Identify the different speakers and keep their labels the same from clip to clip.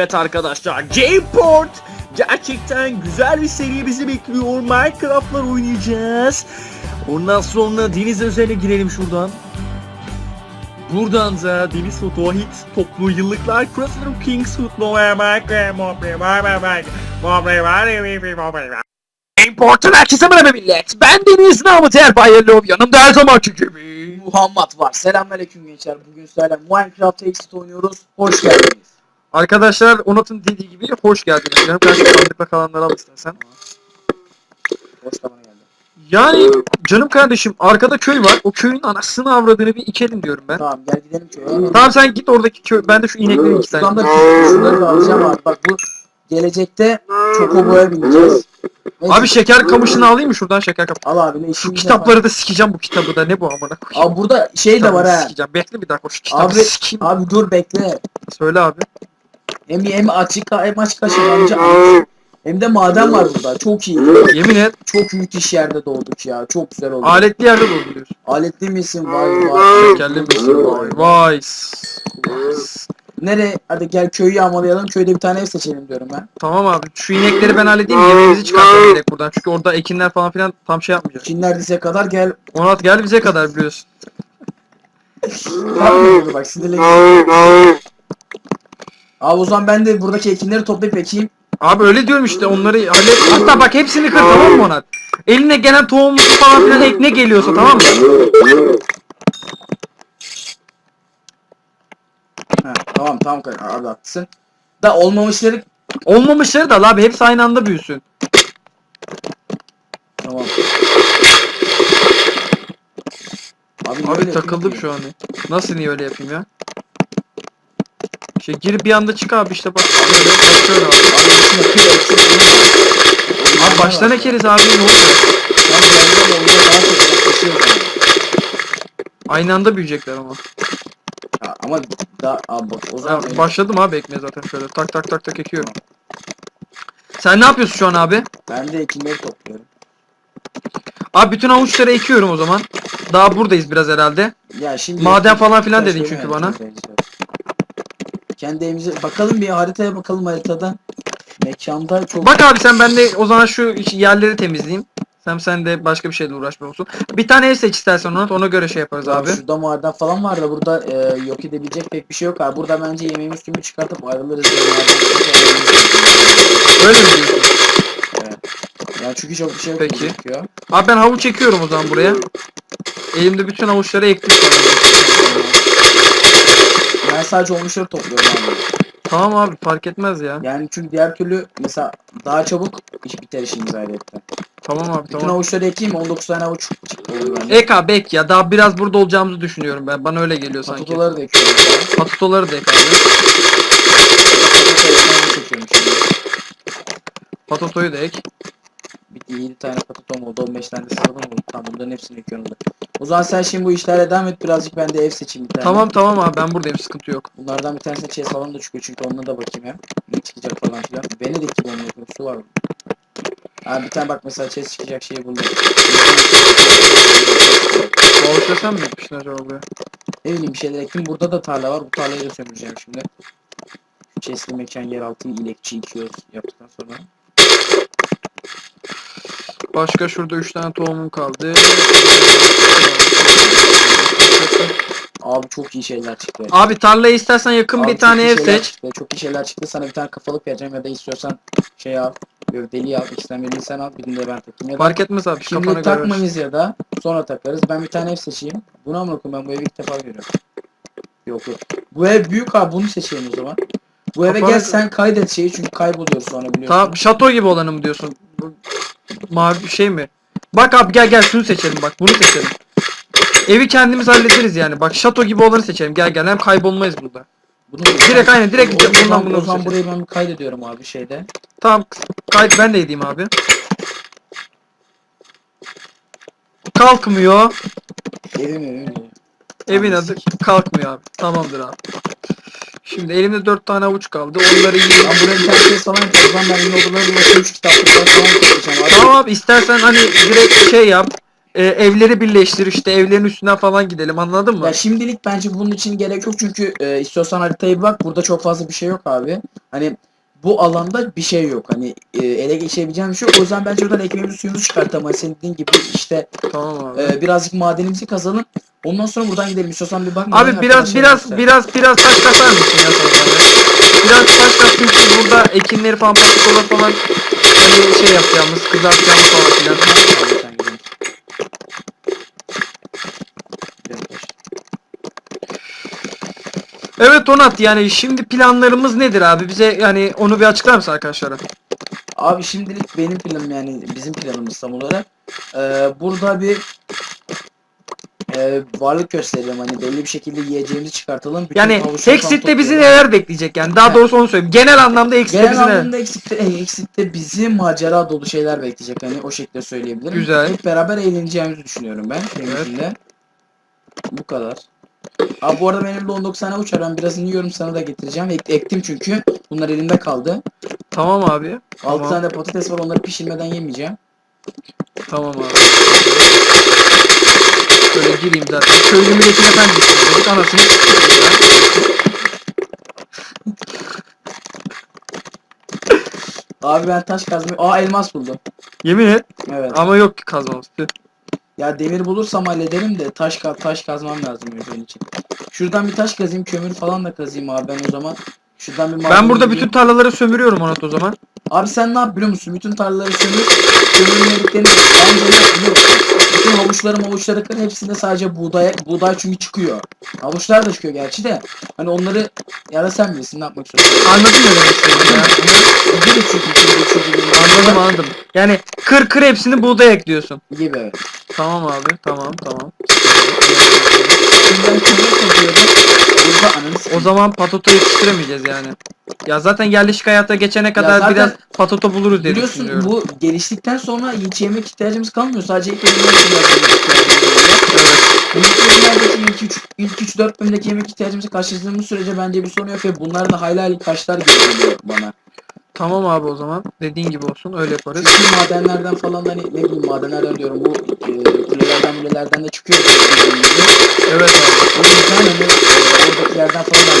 Speaker 1: Evet arkadaşlar J-Port gerçekten güzel bir seri bizi bekliyor. Minecraft'lar oynayacağız. Ondan sonra deniz özeline girelim şuradan. Buradan da Deniz Foto Hit toplu yıllıklar Crusader Kings Football Import'un herkese merhaba millet. Ben Deniz Namık Erbayerlov. Yanımda her zamanki gibi.
Speaker 2: Muhammed var. Selamünaleyküm gençler. Bugün sizlerle Minecraft Exit oynuyoruz. Hoş geldiniz.
Speaker 3: Arkadaşlar Onat'ın dediği gibi hoş geldiniz. Canım karşı sandıkta kalanları al istersen.
Speaker 2: Hoş da bana geldi.
Speaker 3: Yani canım kardeşim arkada köy var. O köyün anasını avradını bir ikelim diyorum ben.
Speaker 2: Tamam gel gidelim köye.
Speaker 3: Tamam sen git oradaki köy. Ben de şu inekleri iki
Speaker 2: Şuradan
Speaker 3: tane.
Speaker 2: da bir şunları da alacağım abi. Bak bu gelecekte Chocobo'ya bineceğiz. Neyse,
Speaker 3: Abi şeker kamışını alayım mı şuradan şeker kamışı?
Speaker 2: Al abi ne
Speaker 3: Şu kitapları da sikeceğim bu kitabı da ne bu amına koyayım.
Speaker 2: Abi burada şey de var ha.
Speaker 3: Sikeceğim. Bekle bir dakika şu kitabı
Speaker 2: Abi,
Speaker 3: sikeyim.
Speaker 2: abi dur bekle.
Speaker 3: Söyle abi.
Speaker 2: Hem hem açık hem açık aşırı hem de maden var burada. Çok iyi.
Speaker 3: Yemin et
Speaker 2: Çok müthiş yerde doğduk ya. Çok güzel oldu.
Speaker 3: aletli yerde dolduruyorsun.
Speaker 2: Aletli misin? Vay vay.
Speaker 3: Şekerli misin? Vay vay.
Speaker 2: Nereye? Hadi gel köyü yağmalayalım. Köyde bir tane ev seçelim diyorum ben.
Speaker 3: Tamam abi şu inekleri ben halledeyim yemeğimizi çıkartalım direkt buradan. Çünkü orada ekinler falan filan tam şey yapmayacak.
Speaker 2: Çin neredeyse kadar gel.
Speaker 3: Onat gel bize kadar biliyorsun.
Speaker 2: Yapmıyor bak sinirleniyorum. Abi o zaman ben de buradaki ekinleri toplayıp ekeyim.
Speaker 3: Abi öyle diyorum işte onları hallet. Hatta bak hepsini kır tamam mı Onat? Eline gelen tohumlusu falan filan ek ne geliyorsa tamam mı?
Speaker 2: Ha, tamam tamam kanka, abi haklısın. Da olmamışları
Speaker 3: Olmamışları da abi hepsi aynı anda büyüsün.
Speaker 2: tamam. Abi,
Speaker 3: Abi takıldım şu an. Nasıl niye öyle yapayım ya? Şey girip bir anda çık abi işte bak. Böyle bakıyorum abi.
Speaker 2: Abi içine kır eksin.
Speaker 3: Abi baştan ekeriz abi ne
Speaker 2: daha çok bana.
Speaker 3: Aynı anda büyüyecekler ama.
Speaker 2: Ha, ama da abi bak o zaman
Speaker 3: Ben başladım abi ekmeye zaten şöyle tak tak tak tak ekiyorum. Sen ne yapıyorsun şu an abi?
Speaker 2: ben de ekinleri topluyorum.
Speaker 3: Abi bütün avuçları ekiyorum o zaman. Daha buradayız biraz herhalde.
Speaker 2: Ya şimdi
Speaker 3: Maden falan filan dedin çünkü bana.
Speaker 2: Kendi evimize bakalım bir haritaya bakalım haritada. Mekanda çok
Speaker 3: Bak abi sen ben de o zaman şu yerleri temizleyeyim. Sen sen de başka bir şeyle uğraşma olsun. Bir tane ev seç istersen ona ona göre şey yaparız
Speaker 2: Abi. Şurada maden falan var da burada e, yok edebilecek pek bir şey yok abi. Burada bence yemeğimiz tümü çıkartıp ayrılırız. diye maden-
Speaker 3: Öyle mi diyorsun?
Speaker 2: Yani çünkü çok bir şey yok
Speaker 3: Peki.
Speaker 2: gözüküyor.
Speaker 3: Abi ben havuç çekiyorum o zaman buraya. Elimde bütün havuçları ektim sana.
Speaker 2: Ben sadece olmuşları topluyorum abi.
Speaker 3: Tamam abi fark etmez ya.
Speaker 2: Yani çünkü diğer türlü mesela daha çabuk iş biter işimiz ayrıca.
Speaker 3: Tamam abi
Speaker 2: Bütün
Speaker 3: tamam.
Speaker 2: avuçları ekeyim 19 tane avuç çıktı olur bende.
Speaker 3: Ek abi ek ya daha biraz burada olacağımızı düşünüyorum ben. Bana öyle geliyor sanki.
Speaker 2: Patatoları da ekiyorum. mesela.
Speaker 3: Patutoları da ek abi. Patotoyu da ek.
Speaker 2: Bir 7 tane patatom oldu, 15 tane de saldım oldu. Tamam bunların hepsini ekiyorum da. O zaman sen şimdi bu işlerle devam et birazcık ben de ev seçeyim bir tane.
Speaker 3: Tamam tamam abi ben buradayım sıkıntı yok.
Speaker 2: Bunlardan bir tanesi chest falan da çıkıyor çünkü onunla da bakayım ya. Ne çıkacak falan filan. Venedik gibi onun. Su var mı? Ha bir tane bak mesela chest çıkacak şeyi buldum.
Speaker 3: Havuçla sen mi ekmişsin acaba buraya?
Speaker 2: Ne bileyim bir şeyler ektim. Burada da tarla var. Bu tarlayı da sömüreceğim şimdi. Chestli mekan yeraltı ilekçi ikiyoruz yaptıktan sonra.
Speaker 3: Başka şurada 3 tane tohumum kaldı.
Speaker 2: Abi çok iyi şeyler çıktı.
Speaker 3: Abi tarlayı istersen yakın
Speaker 2: Abi
Speaker 3: bir
Speaker 2: çok
Speaker 3: tane
Speaker 2: iyi
Speaker 3: ev
Speaker 2: şeyler
Speaker 3: seç.
Speaker 2: Çıktı. Çok iyi şeyler çıktı. Sana bir tane kafalık vereceğim ya da istiyorsan şey al. Gövdeli al. İkisinden birini sen al. Birini de ben takayım. Ya da
Speaker 3: Fark etmez abi
Speaker 2: Şimdi
Speaker 3: kafana göre.
Speaker 2: takmayız ya da sonra takarız. Ben bir tane ev seçeyim. Buna mı bakayım ben bu evi ilk defa görüyorum. Yok yok. Bu ev büyük abi bunu seçelim o zaman. Bu eve
Speaker 3: Kafana
Speaker 2: gel
Speaker 3: göre.
Speaker 2: sen kaydet şeyi çünkü kayboluyor sonra biliyorsun.
Speaker 3: Tamam şato gibi olanı mı diyorsun? Bu Mavi şey mi? Bak abi gel gel şunu seçelim bak bunu seçelim. Evi kendimiz hallederiz yani. Bak şato gibi olanı seçelim. Gel gel hem kaybolmayız burada.
Speaker 2: Bunu
Speaker 3: Direkt aynen direkt
Speaker 2: o,
Speaker 3: bundan bunu
Speaker 2: o zaman
Speaker 3: seçelim.
Speaker 2: burayı ben kaydediyorum abi şeyde.
Speaker 3: Tamam kayıt ben de edeyim abi. Kalkmıyor.
Speaker 2: Evim evim.
Speaker 3: Evin adı kalkmıyor abi. Tamamdır abi. Şimdi elimde 4 tane avuç kaldı. Onları yiyeyim.
Speaker 2: Ben buraya bir tane şey falan yapacağım. Ben yine odalarına ulaşıyorum 3 kitaplıklar falan yapacağım abi.
Speaker 3: Tamam abi istersen hani direkt şey yap. e, evleri birleştir işte evlerin üstünden falan gidelim anladın mı?
Speaker 2: Ya şimdilik bence bunun için gerek yok çünkü e, istiyorsan haritaya bir bak burada çok fazla bir şey yok abi. Hani bu alanda bir şey yok. Hani e, ele geçirebileceğim bir şey yok. O yüzden bence buradan ekmeğimizi suyumuzu çıkartalım. Hani senin dediğin gibi işte
Speaker 3: Tamam abi.
Speaker 2: e, birazcık madenimizi kazalım. Ondan sonra buradan gidelim. İstiyorsan bir bak.
Speaker 3: Abi biraz biraz biraz biraz taş kasar mısın ya? Biraz taş kas çünkü burada ekinleri falan patikolar falan hani şey yapacağımız kızartacağımız falan filan. Evet Onat yani şimdi planlarımız nedir abi? Bize yani onu bir açıklar mısın arkadaşlara?
Speaker 2: Abi şimdilik benim planım yani bizim planımız tam olarak. Ee, burada bir e, varlık gösterelim hani belli bir şekilde yiyeceğimizi çıkartalım. Bütün
Speaker 3: Yani Hexit'te bizi neler bekleyecek yani? Daha
Speaker 2: Evet.
Speaker 3: doğrusu onu söyleyeyim. Genel anlamda Hexit'te
Speaker 2: Genel
Speaker 3: bizi neler?
Speaker 2: anlamda Exit'te, Exit'te bizi macera dolu şeyler bekleyecek hani o şekilde söyleyebilirim.
Speaker 3: Güzel.
Speaker 2: Hep beraber eğleneceğimizi düşünüyorum ben temizliğinde. Bu kadar. Abi bu arada benim de 19 tane uçar ben birazını yiyorum sana da getireceğim. Ek- ektim çünkü bunlar elimde kaldı.
Speaker 3: Tamam abi.
Speaker 2: 6
Speaker 3: Tamam.
Speaker 2: tane de patates var onları pişirmeden yemeyeceğim.
Speaker 3: Tamam abi. Şöyle gireyim zaten. Köylü milletin efendisi dedik. Anasını.
Speaker 2: Abi ben taş kazmayı... Aa elmas buldum.
Speaker 3: Yemin et.
Speaker 2: Evet.
Speaker 3: Ama yok ki kazmamız.
Speaker 2: Ya demir bulursam hallederim de taş ka- taş kazmam lazım önce için. Şuradan bir taş kazayım, kömür falan da kazayım abi ben o zaman. Şuradan bir
Speaker 3: Ben burada bütün tarlaları sömürüyorum Onat o zaman.
Speaker 2: Abi sen ne yap biliyor musun? Bütün tarlaları sömür, kömürlediklerini bence ne yap biliyor musun? Bütün havuçları kır hepsinde sadece buğday, buğday çünkü çıkıyor. Havuçlar da çıkıyor gerçi de. Hani onları ya da sen bilirsin ne yapmak istiyorsun.
Speaker 3: Anladın mı demek istediğimi ya?
Speaker 2: Gibi çünkü çünkü çünkü
Speaker 3: Anladım anladım. Yani kır kır hepsini buğday ekliyorsun.
Speaker 2: Gibi evet.
Speaker 3: Tamam abi tamam tamam.
Speaker 2: Burada
Speaker 3: O zaman patato yetiştiremeyeceğiz yani. Ya zaten yerleşik hayata geçene kadar
Speaker 2: zaten
Speaker 3: biraz patato buluruz diye
Speaker 2: Biliyorsun
Speaker 3: düşünüyorum.
Speaker 2: bu geliştikten sonra hiç yemek ihtiyacımız kalmıyor. Sadece ilk bölümler ihtiyacımız. İlk bölümlerdeki ilk 3 ilk 3 4 bölümdeki yemek ihtiyacımızı karşıladığımız sürece bence bir sorun yok ve bunlar da hayli hayli kaşlar geliyor bana.
Speaker 3: Tamam abi o zaman. Dediğin gibi olsun öyle yaparız.
Speaker 2: Çünkü madenlerden falan hani ne bileyim madenlerden diyorum bu e, kulelerden kulelerden de çıkıyor.
Speaker 3: Evet abi.
Speaker 2: O yüzden hani e, oradakilerden falan da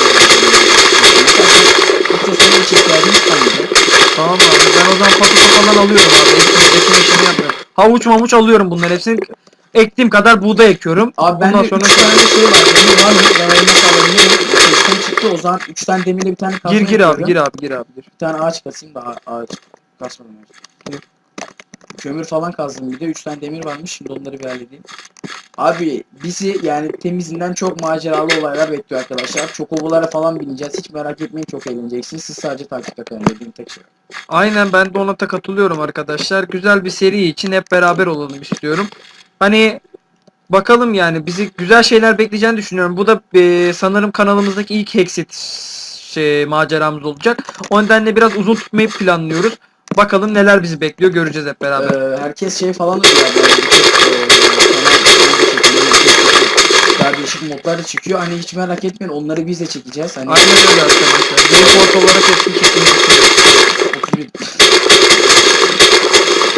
Speaker 2: İstiyorsan hiç ihtiyacımız kalmıyor.
Speaker 3: Tamam abi. Ben o zaman patato falan alıyorum abi. Hepsini ekim işini yapıyorum. Havuç mamuç alıyorum bunları. Hepsini ektiğim kadar buğday ekiyorum.
Speaker 2: Abi bende
Speaker 3: Ondan
Speaker 2: 3
Speaker 3: sonra
Speaker 2: tane şey var. Demir var mı? Ben elma sağlayabilirim. Sesten çıktı o zaman 3 tane demirle bir tane kazma
Speaker 3: gir gir abi
Speaker 2: yapıyorum.
Speaker 3: gir abi gir abi gir.
Speaker 2: Bir tane ağaç kasayım da ağa- ağaç kasmadım önce. Kömür falan kazdım bir de 3 tane demir varmış şimdi onları bir halledeyim. Abi bizi yani temizinden çok maceralı olaylar bekliyor arkadaşlar. Çokobolara falan bineceğiz. Hiç merak etmeyin çok eğleneceksiniz. Siz sadece takipte kalın dediğim tek şey.
Speaker 3: Aynen ben de ona da katılıyorum arkadaşlar. Güzel bir seri için hep beraber olalım istiyorum. Hani bakalım yani bizi güzel şeyler bekleyeceğini düşünüyorum. Bu da e, sanırım kanalımızdaki ilk Hexit şey, maceramız olacak. O nedenle biraz uzun tutmayı planlıyoruz. Bakalım neler bizi bekliyor göreceğiz hep beraber.
Speaker 2: Ee, herkes şey falan da e, değişik modlar da çıkıyor. Hani hiç merak etmeyin onları biz de çekeceğiz. Hani
Speaker 3: Aynen öyle arkadaşlar. Game Port olarak hepsini.
Speaker 2: 31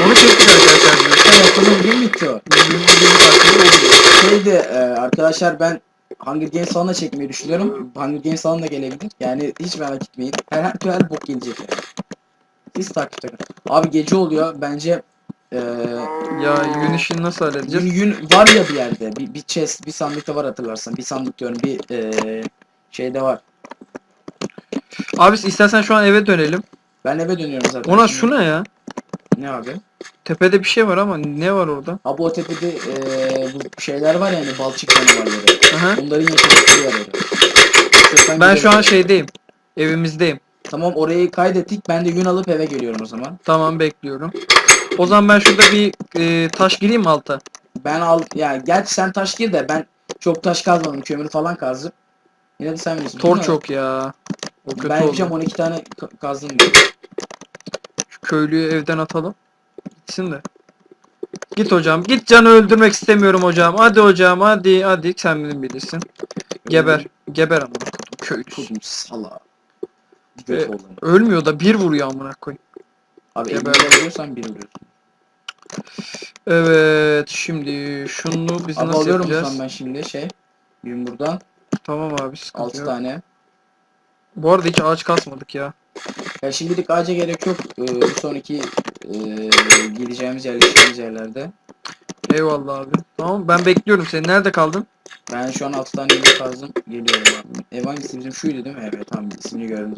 Speaker 3: Onu çektik arkadaşlar. Biz.
Speaker 2: Evet, bunu bugün bitti o. Şeydi e, arkadaşlar ben Hunger Games falan da çekmeyi düşünüyorum. Hunger Games falan da gelebilir. Yani hiç merak etmeyin. Her her, her bok gelecek yani. Siz takipte kalın. Abi gece oluyor. Bence e,
Speaker 3: Ya gün işini nasıl halledeceğiz?
Speaker 2: yün, yün var ya bir yerde. Bir, bir chest, bir sandıkta var hatırlarsan. Bir sandık diyorum. Bir e, şeyde var.
Speaker 3: Abi istersen şu an eve dönelim.
Speaker 2: Ben eve dönüyorum zaten.
Speaker 3: Ona şu ne ya?
Speaker 2: Ne abi?
Speaker 3: Tepede bir şey var ama ne var orada?
Speaker 2: Abi o tepede e, bu şeyler var yani balçık canavarları.
Speaker 3: Aha.
Speaker 2: Onların yaşadıkları yer orada. İstiyorsan
Speaker 3: Ben
Speaker 2: gidelim.
Speaker 3: şu an şeydeyim. Evimizdeyim.
Speaker 2: Tamam orayı kaydettik. Ben de yün alıp eve geliyorum o zaman.
Speaker 3: Tamam bekliyorum. O zaman ben şurada bir e, taş gireyim mi alta?
Speaker 2: Ben al yani gerçi sen taş gir de ben çok taş kazmadım. Kömür falan kazdım. Yine de sen bilirsin.
Speaker 3: Tor
Speaker 2: değil mi?
Speaker 3: çok ya. O kötü
Speaker 2: Ben
Speaker 3: oldu.
Speaker 2: yapacağım 12 tane ka- kazdım.
Speaker 3: Köylüyü evden atalım. Gitsin de. Git hocam. Git canı öldürmek istemiyorum hocam. Hadi hocam hadi hadi sen benim bilirsin. Geber. Geber amına kodum köylüsü.
Speaker 2: Kudum sala. Oğlum.
Speaker 3: Ölmüyor da bir vuruyor amına koy.
Speaker 2: Abi
Speaker 3: geber.
Speaker 2: elini vuruyorsan bir vuruyorsun.
Speaker 3: Evet şimdi şunu biz
Speaker 2: Abi
Speaker 3: nasıl
Speaker 2: alıyorum
Speaker 3: yapacağız?
Speaker 2: buradan ben şimdi şey. Gün buradan
Speaker 3: Tamam abi sıkıntı
Speaker 2: 6
Speaker 3: yok.
Speaker 2: tane.
Speaker 3: Bu arada hiç ağaç kasmadık ya.
Speaker 2: Ya şimdilik ağaca gerek yok. Ee, sonraki e, gideceğimiz yerleşeceğimiz yerlerde.
Speaker 3: Eyvallah abi. Tamam ben bekliyorum seni. Nerede kaldın?
Speaker 2: Ben şu an 6 tane yemek kazdım. Geliyorum abi. Ev hangisi bizim şuydu değil mi? Evet tamam ismini gördüm.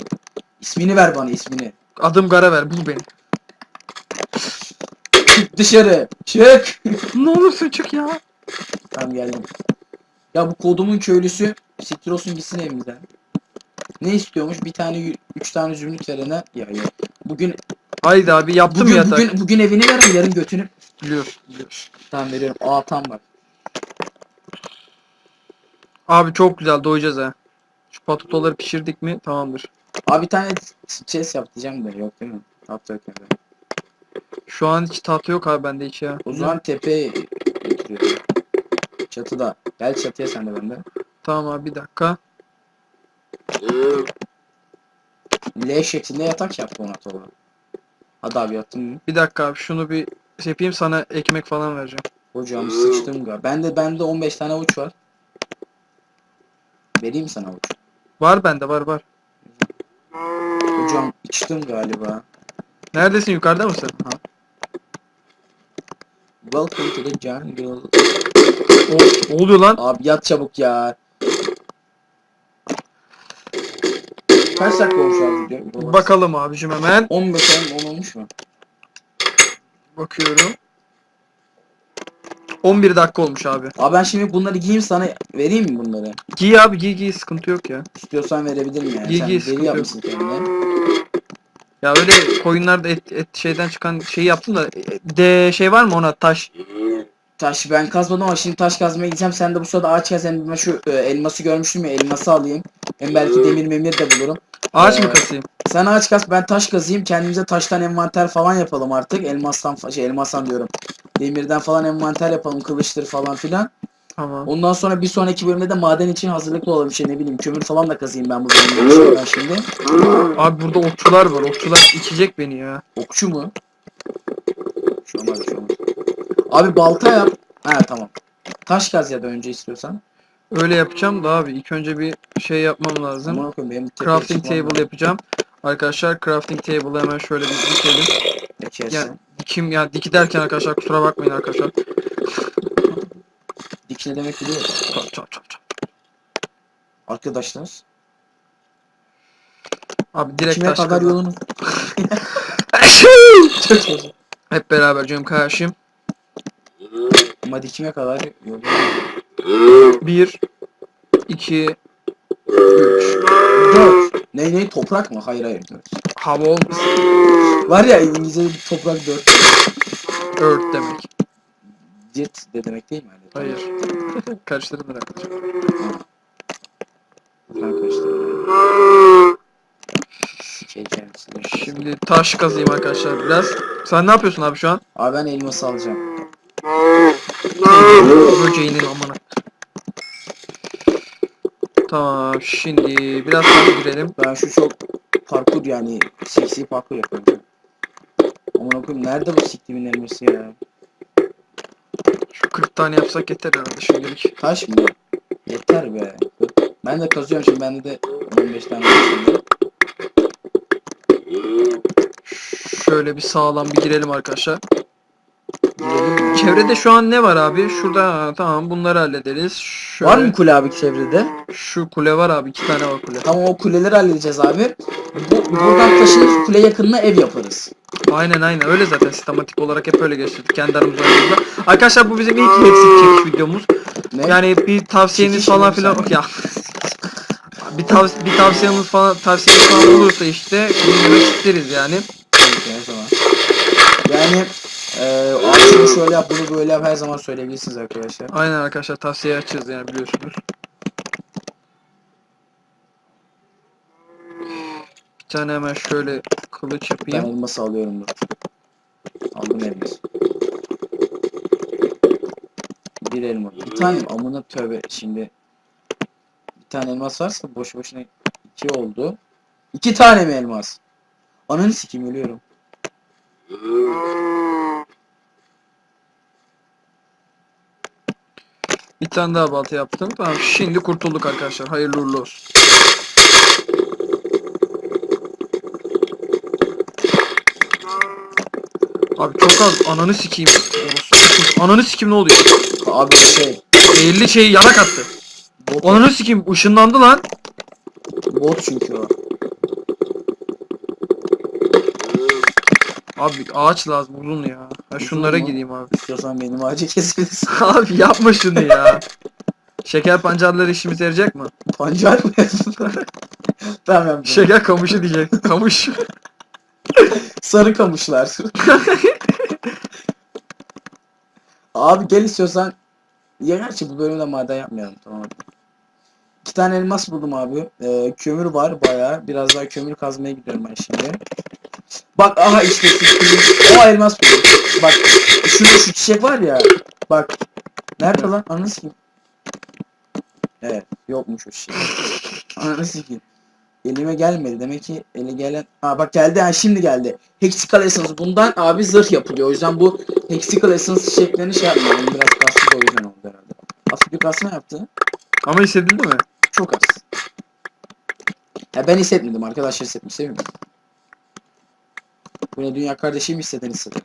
Speaker 2: İsmini ver bana ismini.
Speaker 3: Adım Garaver bul beni.
Speaker 2: Çık dışarı. Çık.
Speaker 3: ne olursun çık ya.
Speaker 2: tamam geldim. Ya bu kodumun köylüsü siktir olsun gitsin evimizden. Ne istiyormuş? Bir tane, üç tane zümrüt verene. Ya ya. Bugün
Speaker 3: Haydi abi yaptım
Speaker 2: bugün,
Speaker 3: yatak.
Speaker 2: bugün, bugün evini verin yarın götünü.
Speaker 3: Biliyorsun biliyorsun.
Speaker 2: Tamam veriyorum. Aa tam bak.
Speaker 3: Abi çok güzel doyacağız ha. Şu patatoları pişirdik mi tamamdır.
Speaker 2: Abi bir tane chest yap diyeceğim de yok değil mi? Hatta yok yani.
Speaker 3: Şu an hiç tahta yok abi bende hiç ya.
Speaker 2: O zaman tepeye götürüyorum. Çatıda. Gel çatıya sen de bende.
Speaker 3: Tamam abi bir dakika.
Speaker 2: L şeklinde yatak yap Donato'la. Hadi abi yattın mı?
Speaker 3: Bir dakika abi şunu bir yapayım sana ekmek falan vereceğim.
Speaker 2: Hocam sıçtım galiba. Bende bende 15 tane avuç var. Vereyim sana avuç.
Speaker 3: Var bende var var.
Speaker 2: Hocam içtim galiba.
Speaker 3: Neredesin yukarıda mısın?
Speaker 2: Welcome to the jungle.
Speaker 3: O, ne oluyor lan?
Speaker 2: Abi yat çabuk ya. Kaç dakika olmuş abi video?
Speaker 3: Bakalım abicim hemen.
Speaker 2: 15 10 olmuş mu?
Speaker 3: Bakıyorum. 11 dakika olmuş abi.
Speaker 2: Abi ben şimdi bunları giyeyim sana vereyim mi bunları?
Speaker 3: Giy abi giy giy sıkıntı yok ya.
Speaker 2: İstiyorsan verebilirim yani.
Speaker 3: Giy,
Speaker 2: Sen
Speaker 3: giy,
Speaker 2: deli
Speaker 3: sıkıntı yok.
Speaker 2: yapmışsın kendine.
Speaker 3: Ya öyle koyunlarda et, et şeyden çıkan şeyi yaptım da e, de şey var mı ona taş?
Speaker 2: Taş ben kazmadım ama şimdi taş kazmaya gideceğim. Sen de bu sırada ağaç kaz. Hem ben şu e, elması görmüştüm ya elması alayım. Hem belki demir memir de bulurum.
Speaker 3: Ağaç mı
Speaker 2: Ee,
Speaker 3: kasayım?
Speaker 2: Sen ağaç kaz ben taş kazayım. Kendimize taştan envanter falan yapalım artık. Elmastan şey elmastan diyorum. Demirden falan envanter yapalım. Kılıçtır falan filan.
Speaker 3: Tamam.
Speaker 2: Ondan sonra bir sonraki bölümde de maden için hazırlıklı olalım. Şey ne bileyim kömür falan da kazayım ben bu bölümde. Ben şimdi.
Speaker 3: Abi burada okçular var. Okçular içecek beni ya.
Speaker 2: Okçu mu? Şu an abi şu an. Abi balta yap. Ha tamam. Taş kaz ya da önce istiyorsan.
Speaker 3: Öyle yapacağım da abi ilk önce bir şey yapmam lazım.
Speaker 2: Aman okuyayım benim
Speaker 3: Crafting table
Speaker 2: lazım.
Speaker 3: yapacağım. Arkadaşlar crafting table'ı hemen şöyle bir dikelim. Yani dikim ya diki derken arkadaşlar kusura bakmayın arkadaşlar.
Speaker 2: Dik ne demek biliyor musun?
Speaker 3: Çap çap çap.
Speaker 2: Arkadaşlar.
Speaker 3: Abi direkt
Speaker 2: Kime kadar
Speaker 3: kazan.
Speaker 2: yolunu?
Speaker 3: Hep beraber canım kardeşim.
Speaker 2: Ama dikime kadar yolunu.
Speaker 3: 1 2
Speaker 2: Dört. Ne ne toprak mı? Hayır hayır dört.
Speaker 3: hava olmuş.
Speaker 2: Var ya İngilizce'de toprak dört.
Speaker 3: Earth demek.
Speaker 2: Dirt de demek değil mi? Hani?
Speaker 3: Hayır. Arkadaşlar.
Speaker 2: Sikeceğim sizi.
Speaker 3: Şimdi taş kazayım arkadaşlar biraz. Sen ne yapıyorsun abi şu an?
Speaker 2: Abi ben elması alacağım.
Speaker 3: Böceğinin amına. Tamam şimdi biraz daha girelim.
Speaker 2: Ben şu çok parkur yani seksi parkur yapıyorum. Aman okuyayım nerede bu siktimin elması ya?
Speaker 3: Şu 40 tane yapsak yeter herhalde şimdilik.
Speaker 2: Taş mı? Yeter be. Ben de kazıyorum şimdi bende de 15 tane var şimdi.
Speaker 3: Şöyle bir sağlam bir girelim arkadaşlar. Çevrede şu an ne var abi? Şurada ha, tamam bunları hallederiz. Şöyle,
Speaker 2: Var mı kule abi çevrede?
Speaker 3: Şu kule var abi iki tane var kule.
Speaker 2: Tamam o kuleleri halledeceğiz abi. Bu, buradan taşınır kule yakınına ev yaparız.
Speaker 3: Aynen aynen öyle zaten sistematik olarak hep öyle geçirdik kendi aramızda. Arkadaşlar bu bizim ilk hepsi çekiş videomuz.
Speaker 2: Ne?
Speaker 3: Yani bir tavsiyeniz
Speaker 2: Çekiş
Speaker 3: falan
Speaker 2: mi
Speaker 3: filan
Speaker 2: sen?
Speaker 3: ya. bir tav bir tavsiyeniz falan tavsiyeniz falan olursa işte dinlemek isteriz yani.
Speaker 2: Ki her zaman. Yani eee abi şunu şöyle yap bunu böyle yap her zaman söyleyebilirsiniz arkadaşlar.
Speaker 3: Aynen arkadaşlar tavsiye açacağız yani biliyorsunuz. Bir tane hemen şöyle kılıç
Speaker 2: Ben
Speaker 3: yapayım.
Speaker 2: elması alıyorum dur. Aldım elması. Bir elma. Bir tane amına tövbe şimdi. Bir tane elmas varsa boş boşuna iki oldu. İki tane mi elmas? Ananı sikeyim ölüyorum.
Speaker 3: Tane daha balta yaptım. Tamam şimdi kurtulduk arkadaşlar. Hayırlı uğurlu olsun. Abi çok az ananı sikeyim. Ananı sikeyim ne oluyor?
Speaker 2: Abi şey.
Speaker 3: 50 şeyi yanak attı.
Speaker 2: Bot,
Speaker 3: Ananı sikeyim ışınlandı lan.
Speaker 2: bot çünkü o.
Speaker 3: Abi ağaç lazım uzun ya. Ha şunlara
Speaker 2: mu?
Speaker 3: gideyim abi.
Speaker 2: İstiyorsan benim ağacı kesebilirsin.
Speaker 3: abi yapma şunu ya. Şeker pancarları işimize yarayacak mı?
Speaker 2: Pancar mı? tamam yapacağım.
Speaker 3: Şeker kamışı diyecek. Kamış.
Speaker 2: Sarı kamışlar. Abi gel istiyorsan. Ya gerçi bu bölümde maden yapmayalım tamam. İki tane elmas buldum abi. Ee, kömür var bayağı. Biraz daha kömür kazmaya gidiyorum ben şimdi. Bak aha işte o elmas buldum. Bak şurada şu çiçek var ya. Bak. Nerede lan? Ananı sikeyim. Evet. Yokmuş o çiçek. Ananı sikeyim. Elime gelmedi. Demek ki ele gelen... Ha bak geldi. Ha şimdi geldi. Hexical Essence. Bundan abi zırh yapılıyor. O yüzden bu Hexical Essence çiçeklerini şey yapmıyorum. Biraz kastı o yüzden oldu herhalde. Hafif bir kasma yaptı.
Speaker 3: Ama hissedildi mi?
Speaker 2: Çok az. Ya ben hissetmedim. Arkadaşlar hissetmiş değil mi? Bu ne dünya kardeşim hisseden hisseder.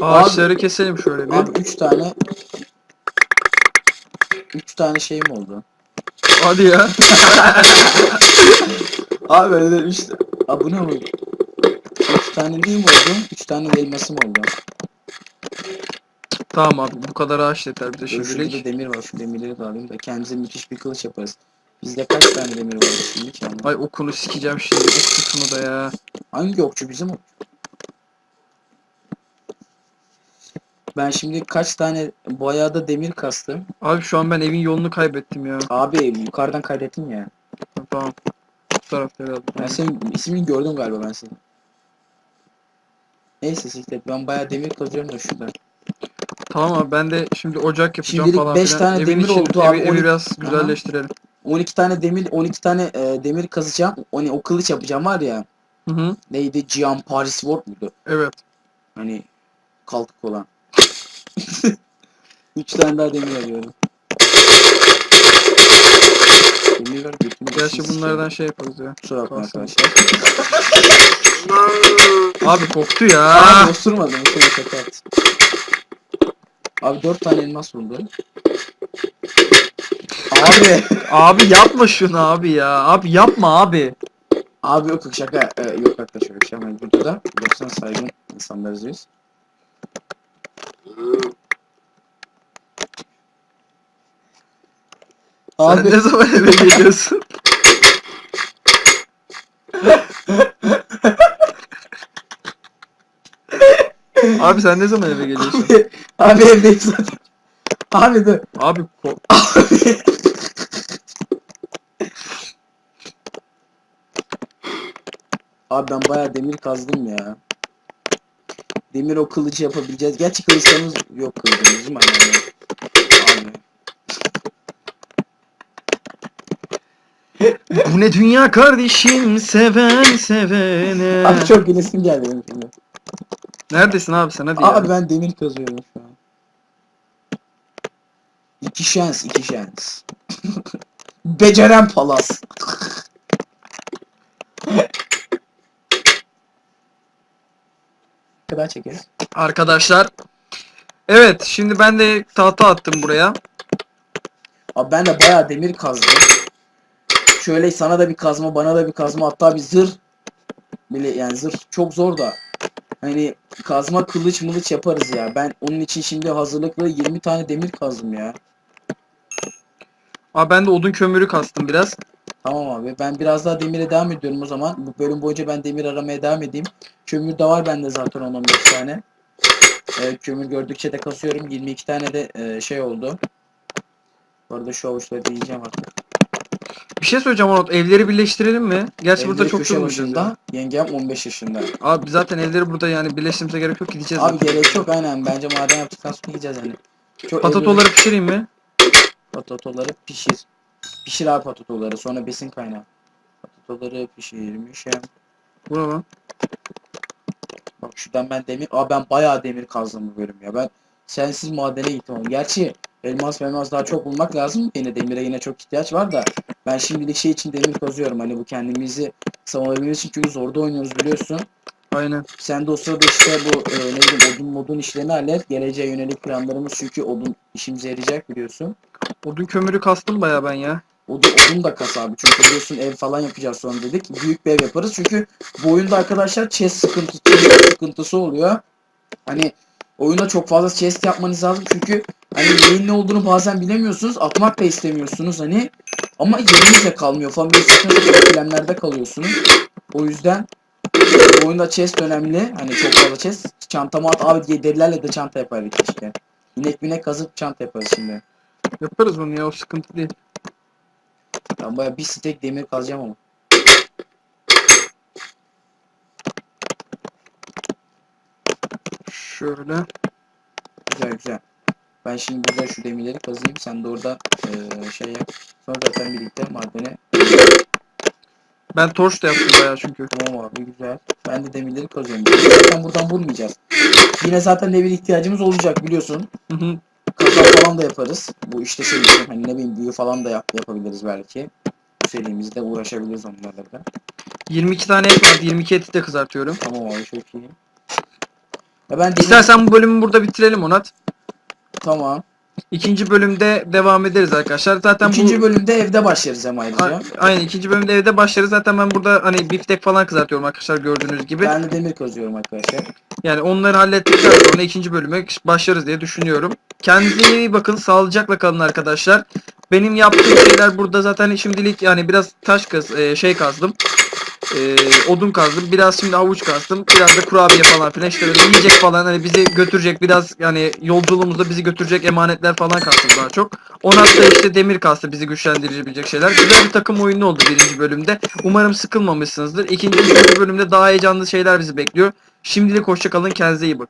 Speaker 3: Ağaçları keselim şöyle bir.
Speaker 2: Abi 3 tane 3 tane şeyim oldu.
Speaker 3: Hadi ya.
Speaker 2: Abi öyle de 3 Abi bu ne oldu? 3 tane değil mi oldu? 3 tane elmasım oldu.
Speaker 3: Tamam abi bu kadar ağaç yeter bize
Speaker 2: Şurada
Speaker 3: şimdilik.
Speaker 2: demir var. Şu demirleri de alayım da kendimize müthiş bir kılıç yaparız. Bizde kaç tane demir var şimdi ki?
Speaker 3: Ay okunu sikeceğim şimdi okçusunu da ya.
Speaker 2: Hangi okçu bizim okçu? Ben şimdi kaç tane bayağı da demir kastım.
Speaker 3: Abi şu an ben evin yolunu kaybettim ya.
Speaker 2: Abi yukarıdan kaydettin ya.
Speaker 3: Tamam. Bu tarafta herhalde.
Speaker 2: Ben senin ismini gördüm galiba ben senin. Neyse siklet ben bayağı demir kazıyorum da şurada.
Speaker 3: Tamam abi ben de şimdi ocak yapacağım
Speaker 2: Şimdilik
Speaker 3: falan
Speaker 2: beş
Speaker 3: filan.
Speaker 2: tane
Speaker 3: Evin
Speaker 2: demir
Speaker 3: için-
Speaker 2: oldu
Speaker 3: evi,
Speaker 2: abi,
Speaker 3: evi
Speaker 2: on-
Speaker 3: biraz güzelleştirelim.
Speaker 2: 12 tane demir 12 tane e, demir kazacağım. Hani o kılıç yapacağım var ya.
Speaker 3: Hı hı.
Speaker 2: Neydi? Gian Paris Sword muydu?
Speaker 3: Evet.
Speaker 2: Hani kalkık olan. 3 tane daha demir arıyorum. Demir var götümü
Speaker 3: Gerçi
Speaker 2: kesin
Speaker 3: bunlardan şey yaparız ya.
Speaker 2: Kusura bakma
Speaker 3: kalsın.
Speaker 2: arkadaşlar.
Speaker 3: Abi koktu ya.
Speaker 2: Abi osurmadım. Osurma şaka yaptım. Abi 4 tane elmas buldu. Abi.
Speaker 3: Abi yapma şunu abi ya. Abi yapma abi.
Speaker 2: Abi yok şaka. Ee, yok arkadaşlar şey yapmayın. Burada da dosttan saygın insanlarız biz.
Speaker 3: Sen
Speaker 2: Abi
Speaker 3: ne zaman eve geliyorsun? Abi sen ne zaman eve geliyorsun?
Speaker 2: abi, abi evdeyiz zaten. Abi dur.
Speaker 3: Abi ko-
Speaker 2: Abi. Abi ben bayağı demir kazdım ya. Demir o kılıcı yapabileceğiz. Gerçi kılıçlarımız yok kılıcımız değil mi? Abi.
Speaker 3: Bu ne dünya kardeşim seven sevene.
Speaker 2: Abi çok gülesim geldi benim şimdi.
Speaker 3: Neredesin abi sen hadi
Speaker 2: Abi
Speaker 3: ya.
Speaker 2: ben demir kazıyorum şu an. İki şans, iki şans. Beceren palas. Kadar çekeriz?
Speaker 3: Arkadaşlar. Evet şimdi ben de tahta attım buraya.
Speaker 2: Abi ben de bayağı demir kazdım. Şöyle sana da bir kazma, bana da bir kazma, hatta bir zırh bile yani zırh çok zor da. Hani kazma kılıç mılıç yaparız ya. Ben onun için şimdi hazırlıklı 20 tane demir kazdım ya.
Speaker 3: Abi ben de odun kömürü kastım biraz.
Speaker 2: Tamam abi ben biraz daha demire devam ediyorum o zaman. Bu bölüm boyunca ben demir aramaya devam edeyim. Kömür de var bende zaten 10-15 tane. Ee, kömür gördükçe de kasıyorum. 22 tane de e, şey oldu. Bu arada şu avuçları da yiyeceğim artık.
Speaker 3: Bir şey söyleyeceğim Onat. Evleri birleştirelim mi? Gerçi burada
Speaker 2: Evleri
Speaker 3: çok
Speaker 2: köşe
Speaker 3: durmayacağız.
Speaker 2: başında.
Speaker 3: ya.
Speaker 2: Yengem 15 yaşında.
Speaker 3: Abi zaten evleri burada yani birleştirmemize gerek yok gideceğiz.
Speaker 2: Abi
Speaker 3: zaten.
Speaker 2: gerek yok aynen. Bence maden yaptıktan sonra gideceğiz yani. Çok
Speaker 3: Patatoları pişireyim mi?
Speaker 2: Patatoları pişir. Pişir abi patatoları. Sonra besin kaynağı. Patatoları pişirmişim.
Speaker 3: Bu ne lan?
Speaker 2: Bak şuradan ben demir... Aa ben bayağı demir kazdım bu bölüm ya. Ben sensiz madene gittim oğlum. Gerçi elmas elmas daha çok bulmak lazım. Yine demire yine çok ihtiyaç var da ben şimdilik şey için demir kazıyorum. Hani bu kendimizi savunabilmemiz için çünkü zorda oynuyoruz biliyorsun.
Speaker 3: Aynen.
Speaker 2: Sen de o sırada işte bu e, ne bileyim odun modun işlerini hallet. Geleceğe yönelik planlarımız çünkü odun işimize yarayacak biliyorsun.
Speaker 3: Odun kömürü kastım baya ben ya.
Speaker 2: Odun, odun da kas abi. Çünkü biliyorsun ev falan yapacağız sonra dedik. Büyük bir ev yaparız. Çünkü bu oyunda arkadaşlar chest sıkıntı, chest sıkıntısı oluyor. Hani oyunda çok fazla chest yapmanız lazım. Çünkü hani neyin ne olduğunu bazen bilemiyorsunuz. Atmak da istemiyorsunuz hani. Ama yeriniz de kalmıyor falan. Böyle sapan ikilemlerde kalıyorsunuz. O yüzden bu oyunda chest önemli. Hani çok fazla chest. Çantama at. Abi derilerle de çanta yapardık keşke. İnek minek kazıp çanta yaparız şimdi.
Speaker 3: Yaparız bunu ya o sıkıntı değil.
Speaker 2: Ben baya bir stek demir kazacağım ama.
Speaker 3: Şöyle.
Speaker 2: Güzel güzel. Ben şimdi burada şu demirleri kazıyım. Sen de orada eee, şey yap. Sonra zaten birlikte madene.
Speaker 3: Ben torç da yaptım baya çünkü.
Speaker 2: Tamam abi güzel. Ben de demirleri kazıyorum. Zaten buradan bulmayacağız. Yine zaten demir ihtiyacımız olacak biliyorsun.
Speaker 3: Hı hı.
Speaker 2: Kazan falan da yaparız. Bu işte şey hani ne bileyim büyü falan da yap, yapabiliriz belki. Bu serimizde uğraşabiliriz onlarla da.
Speaker 3: 22 tane et var. 22 eti de kızartıyorum.
Speaker 2: Tamam abi çok iyi. Ya ben demir...
Speaker 3: İstersen bu bölümü burada bitirelim Onat.
Speaker 2: Tamam.
Speaker 3: İkinci bölümde devam ederiz arkadaşlar. Zaten
Speaker 2: İkinci
Speaker 3: bu
Speaker 2: bölümde evde başlarız hem ayrıca.
Speaker 3: A- Aynen ikinci bölümde evde başlarız. Zaten ben burada hani biftek falan kızartıyorum arkadaşlar gördüğünüz gibi.
Speaker 2: Ben de demir kazıyorum arkadaşlar.
Speaker 3: Yani onları hallettikten sonra ikinci bölüme başlarız diye düşünüyorum. Kendinize iyi bakın. Sağlıcakla kalın arkadaşlar. Benim yaptığım şeyler burada zaten şimdilik yani biraz taş kaz e, şey kazdım. E, odun kazdım. Biraz şimdi havuç kazdım. Biraz da kurabiye falan filan işte böyle yiyecek falan hani bizi götürecek biraz yani yolculuğumuzda bizi götürecek emanetler falan kastım daha çok. Onat da işte demir kastı bizi güçlendirebilecek şeyler. Güzel bir takım oyunu oldu birinci bölümde. Umarım sıkılmamışsınızdır. İkinci, bölümde daha heyecanlı şeyler bizi bekliyor. Şimdilik hoşçakalın. Kendinize iyi bakın.